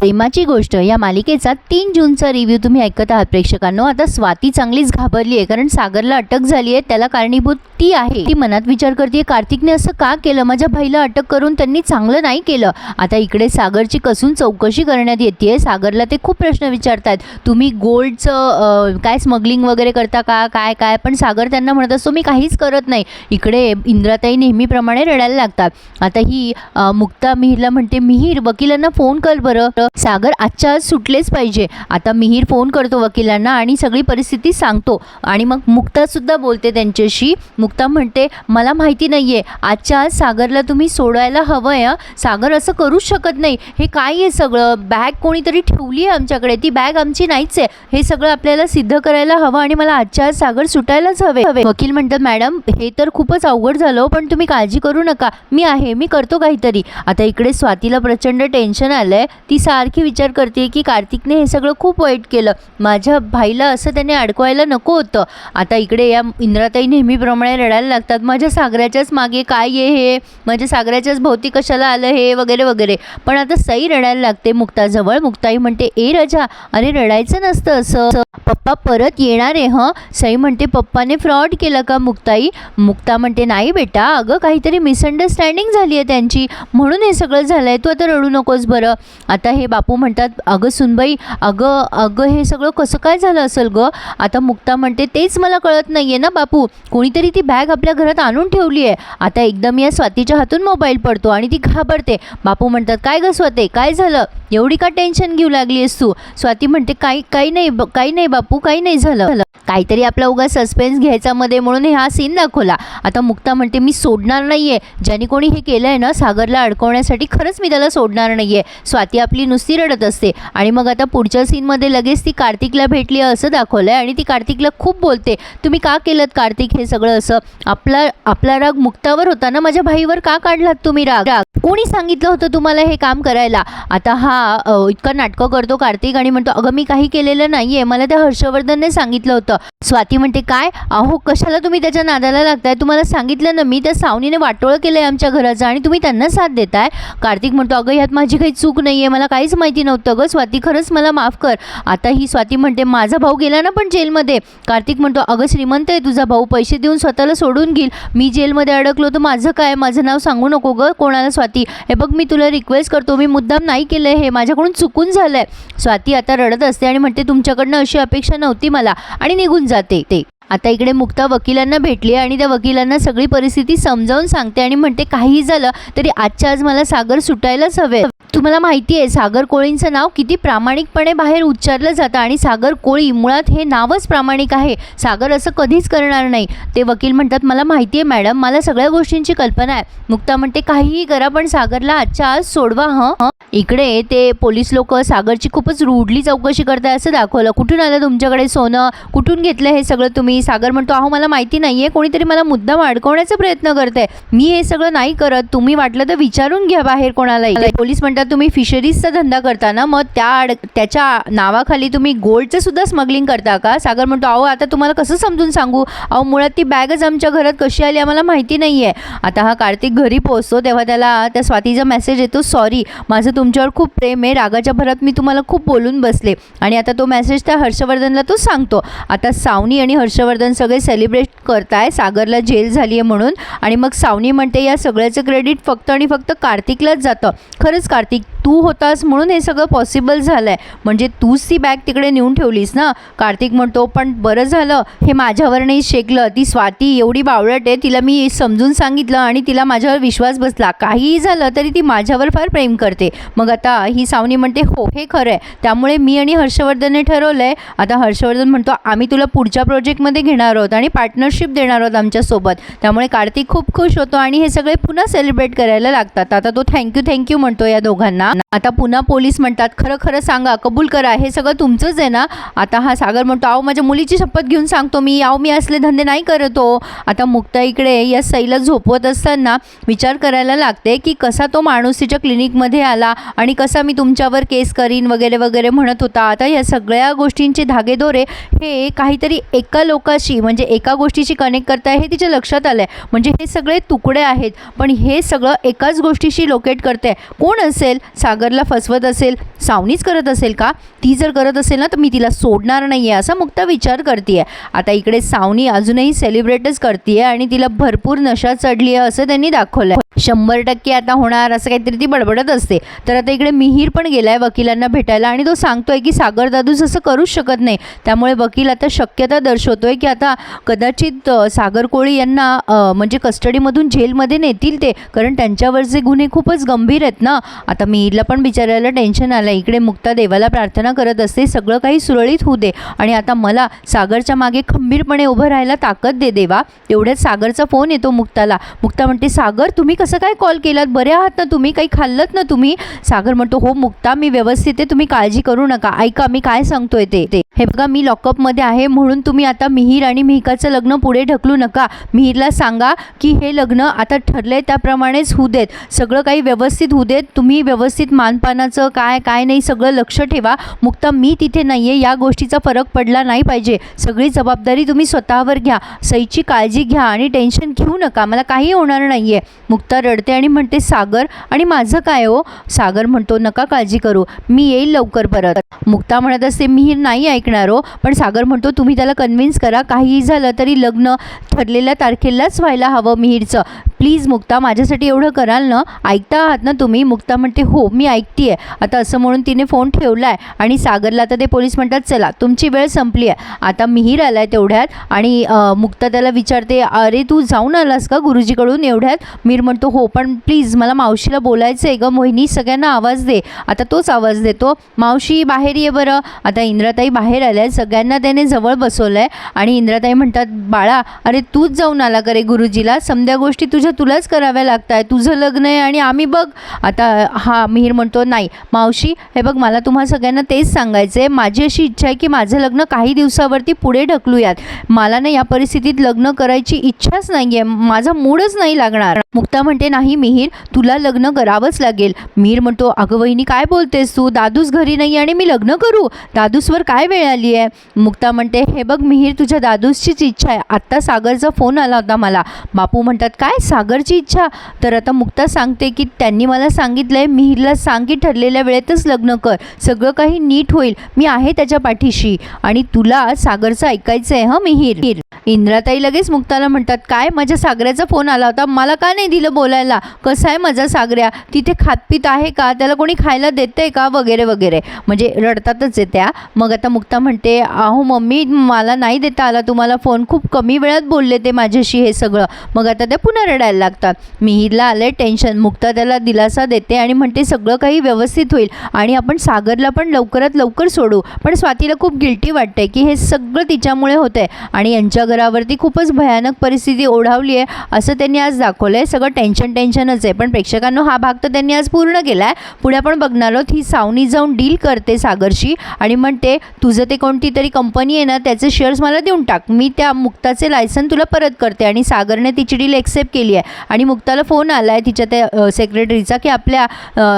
प्रेमाची गोष्ट. या मालिकेचा तीन जूनचा रिव्ह्यू तुम्ही ऐकत आहात प्रेक्षकांनो. आता स्वाती चांगलीच घाबरली आहे कारण सागरला अटक झाली आहे त्याला कारणीभूत ती आहे. ती मनात विचार करते कार्तिकने असं का केलं? माझ्या भाईला अटक करून त्यांनी चांगलं नाही केलं. आता इकडे सागरची कसून चौकशी करण्यात येते सागरला ते खूप प्रश्न विचारतात तुम्ही गोल्डचं काय स्मगलिंग वगैरे करता का? काय काय? पण सागर त्यांना म्हणत असतो मी काहीच करत नाही. इकडे इंद्राताई नेहमीप्रमाणे रडायला लागतात. आता ही मुक्ता मिहिरला म्हणते मिहीर वकिलांना फोन कर बरं. सागर आजच्या आज सुटलेच पाहिजे. आता मिहीर फोन करतो वकिलांना आणि सगळी परिस्थिती सांगतो. आणि मग मुक्तासुद्धा बोलते त्यांच्याशी. मुक्ता म्हणते मला माहिती नाही आहे आजच्या आज सागरला तुम्ही सोडायला हवं आहे सागर असं करूच शकत नाही. हे काय आहे सगळं? बॅग कोणीतरी ठेवली आहे आमच्याकडे. ती बॅग आमची नाहीच आहे. हे सगळं आपल्याला सिद्ध करायला हवं आणि मला आजच्या आज सागर सुटायलाच हवे. हवे. वकील म्हणतात मॅडम हे तर खूपच अवघड झालं पण तुम्ही काळजी करू नका. मी आहे. मी करतो काहीतरी. आता इकडे स्वातीला प्रचंड टेन्शन आलं आहे ती सारखी विचार करते की कार्तिकने हे सगळं खूप वाईट केलं. माझ्या भाईला असं त्याने अडकवायला नको होतं. आता इकडे या इंद्राताई नेहमीप्रमाणे रडायला लागतात. माझ्या सागराच्याच मागे काय आहे हे? माझ्या सागराच्याच भोवती कशाला आलं हे? वगैरे वगैरे. पण आता सई रडायला लागते. मुक्ताजवळ मुक्ताई म्हणते ए रजा अरे रडायचं नसतं असं. पप्पा परत येणार आहे हं? सई म्हणते पप्पाने फ्रॉड केलं का मुक्ताई? मुक्ता म्हणते नाही बेटा अगं काहीतरी मिसअंडरस्टँडिंग झाली आहे त्यांची. म्हणून हे सगळं झालं आहे तू आता रडू नकोस बरं. आता हे बापू म्हणतात अगं सुनबाई अगं अगं हे सगळं कसं काय झालं असेल गं? आता मुक्ता म्हणते तेच मला कळत नाही आहे ना बापू. कोणीतरी ती बॅग आपल्या घरात आणून ठेवली आहे. आता एकदम या स्वातीच्या हातून मोबाईल पडतो आणि ती घाबरते. बापू म्हणतात काय गं स्वाते काय झालं? एवढी का टेन्शन घेऊ लागली आहेस तू? स्वाती म्हणते काही काही नाही ब- काही नाही बापू काही नाही झालं झालं. काहीतरी आपला उगा सस्पेन्स घ्यायचा मध्ये म्हणून हा सीन दाखवला. आता मुक्ता म्हणते मी सोडणार नाही आहे ज्याने कोणी हे केलं आहे ना सागरला अडकवण्यासाठी खरंच मी त्याला सोडणार नाही आहे स्वाती आपली नुसती रडत असते. आणि मग आता पुढच्या सीनमध्ये लगेच ती कार्तिकला भेटली आहे असं दाखवलं आहे आणि ती कार्तिकला खूप बोलते तुम्ही का केलं कार्तिक हे सगळं असं? आपला आपला राग मुक्तावर होता ना माझ्या भाईवर का काढलात तुम्ही राग? राग? कोणी सांगितलं होतं तुम्हाला हे काम करायला? आता हा इतका नाटकं करतो कार्तिक आणि म्हणतो अगं मी काही केलेलं नाही आहे मला त्या हर्षवर्धनने सांगितलं होतं. स्वाती म्हणते काय? अहो कशाला तुम्ही त्याच्या नादाला लागताय? तुम्हाला सांगितलं ना मी त्या सावनीने वाटोळं केलं आहे आमच्या घराचं आणि तुम्ही त्यांना साथ देताय. कार्तिक म्हणतो अगं ह्यात माझी काही चूक नाही आहे मला काहीच माहिती नव्हतं गं. स्वाती खरंच मला माफ कर. आता ही स्वाती म्हणते माझा भाऊ गेला ना पण जेलमध्ये. कार्तिक म्हणतो अगं श्रीमंत आहे तुझा भाऊ पैसे देऊन स्वतःला सोडून घेईल. मी जेलमध्ये अडकलो तर माझं काय? माझं नाव सांगू नको गं कोणाला स्वाती. हे बघ मी तुला रिक्वेस्ट करतो मी मुद्दाम नाही केलं आहे हे माझ्याकडून चुकून झालं आहे स्वाती आता रडत असते आणि म्हणते तुमच्याकडनं अशी अपेक्षा नव्हती मला. आणि निघून जाते. ते आता इकडे मुक्ता वकिलांना भेटली आणि त्या वकिलांना सगळी परिस्थिती समजावून सांगते आणि म्हणते काही झालं तरी आजच्या आज मला सागर सुटायलाच हवे. तुम्हाला माहिती आहे सागर कोळींचं नाव किती प्रामाणिकपणे बाहेर उच्चारलं जातं आणि सागर कोळी मुळात हे नावच प्रामाणिक आहे. सागर असं कधीच करणार नाही. ते वकील म्हणतात मला माहिती आहे मॅडम मला सगळ्या गोष्टींची कल्पना आहे. मुक्ता म्हणते काहीही करा पण सागरला आजच्या आज सोडवा हं हं. इकडे ते पोलीस लोक सागरची खूपच रूडली चौकशी करताय असं दाखवलं. कुठून आलं तुमच्याकडे सोनं? कुठून घेतलं हे सगळं तुम्ही? सागर म्हणतो अहो मला माहिती नाही आहे कोणीतरी मला मुद्दाम अडकवण्याचा प्रयत्न करते मी हे सगळं नाही करत. तुम्ही वाटलं तर विचारून घ्या बाहेर कोणालाही. पोलीस म्हणतात तुम्ही फिशरीजचा धंदा करता ना मग त्या अड त्याच्या नावाखाली तुम्ही गोल्डचं सुद्धा स्मगलिंग करता का? सागर म्हणतो अहो आता तुम्हाला कसं समजून सांगू? अहो मुळात ती बॅगच आमच्या घरात कशी आली आम्हाला माहिती नाही आहे आता हा कार्तिक घरी पोहोचतो तेव्हा त्याला त्या स्वातीचा मेसेज येतो सॉरी माझं तुमच्यावर खूप प्रेम आहे. रागाच्या भरात मी तुम्हाला खूप बोलून बसले. आणि आता तो मेसेज त्या हर्षवर्धनला तो सांगतो. आता सावनी आणि हर्षवर्धन सगळे सेलिब्रेट करताय. सागरला जेल झाली आहे म्हणून. आणि मग सावनी म्हणते या सगळ्याचं क्रेडिट फक्त आणि फक्त कार्तिकलाच जातं. खरंच कार्तिक तू होतास म्हणून हे सगळं पॉसिबल झालं आहे म्हणजे तूच ती बॅग तिकडे नेऊन ठेवलीस ना? कार्तिक म्हणतो पण बरं झालं. हे माझ्यावर नाही शेकलं. ती स्वाती एवढी बावळट आहे. तिला मी समजून सांगितलं आणि तिला माझ्यावर विश्वास बसला. काहीही झालं तरी ती माझ्यावर फार प्रेम करते. मग आता ही सावनी म्हणते हो हे खरं आहे त्यामुळे मी आणि हर्षवर्धनने ठरवलं आहे आता हर्षवर्धन म्हणतो आम्ही तुला पुढच्या प्रोजेक्टमध्ये घेणार आहोत आणि पार्टनरशिप देणार आहोत आमच्यासोबत त्यामुळे कार्तिक खूप खुश होतो आणि हे सगळे पुन्हा सेलिब्रेट करायला लागतात. आता तो थँक्यू थँक्यू म्हणतो या दोघांना. आता पुन्हा पोलीस म्हणतात खरं खरं सांगा कबूल करा हे सगळं तुमचंच आहे ना? आता हा सागर म्हणतो आहो माझ्या मुलीची शपथ घेऊन सांगतो मी आहो मी असले धंदे नाही करतो. आता मुक्ता इकडे या सईला झोपवत असताना विचार करायला लागते की कसा तो माणूस तिच्या क्लिनिकमध्ये आला आणि कसा मी तुमच्यावर केस करीन वगैरे वगैरे म्हणत होता. आता या सगळ्या गोष्टींचे धागेदोरे हे काहीतरी एका लोकाशी म्हणजे एका गोष्टीशी कनेक्ट करताय हे तिच्या लक्षात आलं आहे म्हणजे हे सगळे तुकडे आहेत पण हे सगळं एकाच गोष्टीशी लोकेट करते कोण असेल? सागरला फसवत असेल सावनीच करत असेल का? ती जर करत असेल ना तर मी तिला सोडणार नाही आहे असा मुक्त विचार करते आता इकडे सावनी अजूनही सेलिब्रेटच करते आणि तिला भरपूर नशा चढली आहे असं त्यांनी दाखवलं आहे शंभर टक्के आता होणार असं काहीतरी ती बडबडत असते. तर आता इकडे मिहीर पण गेलाय वकिलांना भेटायला आणि तो सांगतोय की सागर दादूस असं करूच शकत नाही. त्यामुळे वकील आता शक्यता दर्शवतोय की आता कदाचित सागर कोळी यांना म्हणजे कस्टडीमधून जेलमध्ये नेतील ते. कारण त्यांच्यावरचे गुन्हे खूपच गंभीर आहेत ना. आता मिहीरला पण बिचारायला टेन्शन आलं इकडे मुक्ता देवाला प्रार्थना करत असते सगळं काही सुरळीत होऊ दे. आणि आता मला सागरच्या मागे खंबीरपणे उभं राहायला ताकद दे देवा. तेवढ्यात सागरचा फोन येतो मुक्ताला. मुक्ता म्हणते सागर तुम्ही कसं काय कॉल केलात? बरे आहात ना तुम्ही? काही खाल्लत ना तुम्ही? सागर म्हणतो हो मुक्ता मी व्यवस्थित आहे. तुम्ही काळजी करू नका. ऐका मी काय सांगतोय ते. ते हे बघा मी लॉकअपमध्ये आहे. म्हणून तुम्ही आता मिहीर आणि मिहिकाचं लग्न पुढे ढकलू नका. मिहीरला सांगा की हे लग्न आता ठरलंय त्याप्रमाणेच होऊ देत. सगळं काही व्यवस्थित होऊ देत. तुम्ही व्यवस्थित मानपानाचं काय काय नाही सगळं लक्ष ठेवा. मुक्ता मी तिथे नाही आहे या गोष्टीचा फरक पडला नाही पाहिजे. सगळी जबाबदारी तुम्ही स्वतःवर घ्या. सईची काळजी घ्या आणि टेन्शन घेऊ नका. मला काही होणार नाही आहे मुक्ता रडते आणि म्हणते सागर आणि माझं काय हो? सागर म्हणतो नका काळजी करू. मी येईल लवकर परत. मुक्ता म्हणत असते मिहीर नाही ऐकणार हो. पण सागर म्हणतो तुम्ही त्याला कन्व्हिन्स करा. काहीही झालं तरी लग्न ठरलेल्या तारखेलाच व्हायला हवं मिहीरचं. प्लीज मुक्ता माझ्यासाठी एवढं कराल ना? ऐकता आहात ना तुम्ही? मुक्ता म्हणते हो मी ऐकते आहे आता असं म्हणून तिने फोन ठेवला आहे आणि सागरला आता ते पोलीस म्हणतात चला तुमची वेळ संपली आहे. आता मिहीर आला आहे तेवढ्यात आणि मुक्ता त्याला विचारते अरे तू जाऊन आलास का गुरुजीकडून एवढ्यात? मीर म्हणतो हो पण प्लीज मला मावशीला बोलायचं आहे गं मोहिनी सगळ्यांना आवाज दे. आता तोच आवाज देतो मावशी बाहेर ये बरं. आता इंद्राताई बाहेर आल्या आहेत सगळ्यांना त्याने जवळ बसवलं आहे आणि इंद्राताई म्हणतात बाळा अरे तूच जाऊन आला करे गुरुजीला? समध्या गोष्टी तुझ्या तुलाच कराव्या लागत आहे तुझं लग्न आहे आणि आम्ही बघ. आता हा मिहीर म्हणतो नाही मावशी हे बघ मला तुम्हा सगळ्यांना तेच सांगायचं आहे माझी अशी इच्छा आहे की माझं लग्न काही दिवसावरती पुढे ढकलूयात. मला ना या परिस्थितीत लग्न करायची इच्छाच नाही आहे माझा मूडच नाही लागणार. मुक्ता म्हणते नाही मिहीर तुला लग्न करावंच लागेल. मिहीर म्हणतो अगं वहिनी काय बोलतेस तू? दादूस घरी नाही आणि मी लग्न करू. दादूसवर काय वेळ आली आहे मुक्ता म्हणते हे बघ मिहीर तुझ्या दादूसचीच इच्छा आहे. आत्ता सागरचा फोन आला होता मला. बापू म्हणतात काय सा सागरची इच्छा. तर आता मुक्ता सांगते की त्यांनी मला सांगितलं आहे मिहिरला सांग की ठरलेल्या वेळेतच लग्न कर. सगळं काही नीट होईल. मी आहे त्याच्या पाठीशी. आणि तुला सागरचं ऐकायचं आहे हं मिहीर? इंद्राताई लगेच मुक्ताला म्हणतात काय? माझ्या सागऱ्याचा फोन आला होता. मला का नाही दिलं बोलायला? कसं आहे माझा सागऱ्या? तिथे खातपीत आहे का? त्याला कोणी खायला देते का? वगैरे वगैरे. म्हणजे रडतातच आहे त्या मग आता मुक्ता म्हणते अहो मम्मी मला नाही देता आला तुम्हाला फोन. खूप कमी वेळात बोलले ते माझ्याशी हे सगळं. मग आता त्या पुन्हा रडायला लागतात. मिहीरला आलं टेन्शन मुक्ता त्याला दिलासा देते आणि म्हणते सगळं काही व्यवस्थित होईल आणि आपण सागरला पण लवकरात लवकर सोडू. पण स्वातीला खूप गिल्टी वाटते की हे सगळं तिच्यामुळे होतंय आणि यांच्या घरावरती खूपच भयानक परिस्थिती ओढावली आहे असं त्यांनी आज दाखवलं आहे सगळं टेन्शन टेन्शनच आहे. पण प्रेक्षकांनो हा भाग तर त्यांनी आज पूर्ण केला आहे पुढे आपण बघणार आहोत ही सावनी जाऊन डील करते सागरशी आणि म्हणते तुझं ते कोणती तरी कंपनी आहे ना त्याचे शेअर्स मला देऊन टाक. मी त्या मुक्ताचे लायसन तुला परत करते. आणि सागरने तिची डील एक्सेप्ट केली आहे. आणि मुक्ताला फोन आला आहे तिच्या त्या सेक्रेटरीचा की आपल्या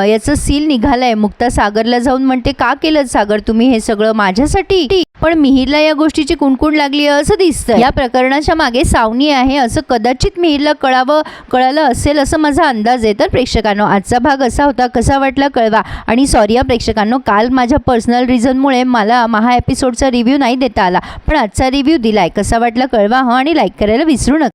याचं सील निघालं आहे मुक्ता सागरला जाऊन म्हणते का केलं सागर तुम्ही हे सगळं माझ्यासाठी? पण मिहीरला या गोष्टीची कुणकुण लागली आहे असं दिसतं या प्रकरणाच्या मागे सावनी आहे असं कदाचित मिहीरला कळावं कळालं असेल असं माझा अंदाज आहे. तर प्रेक्षकांनो आजचा भाग असा होता. कसा वाटला कळवा. आणि सॉरी या प्रेक्षकांनो काल माझ्या पर्सनल रिझनमुळे मला महा एपिसोडचा रिव्ह्यू नाही देता आला. पण आजचा रिव्ह्यू दिलाय. कसा वाटला कळवा हं आणि लाईक करायला विसरू नका.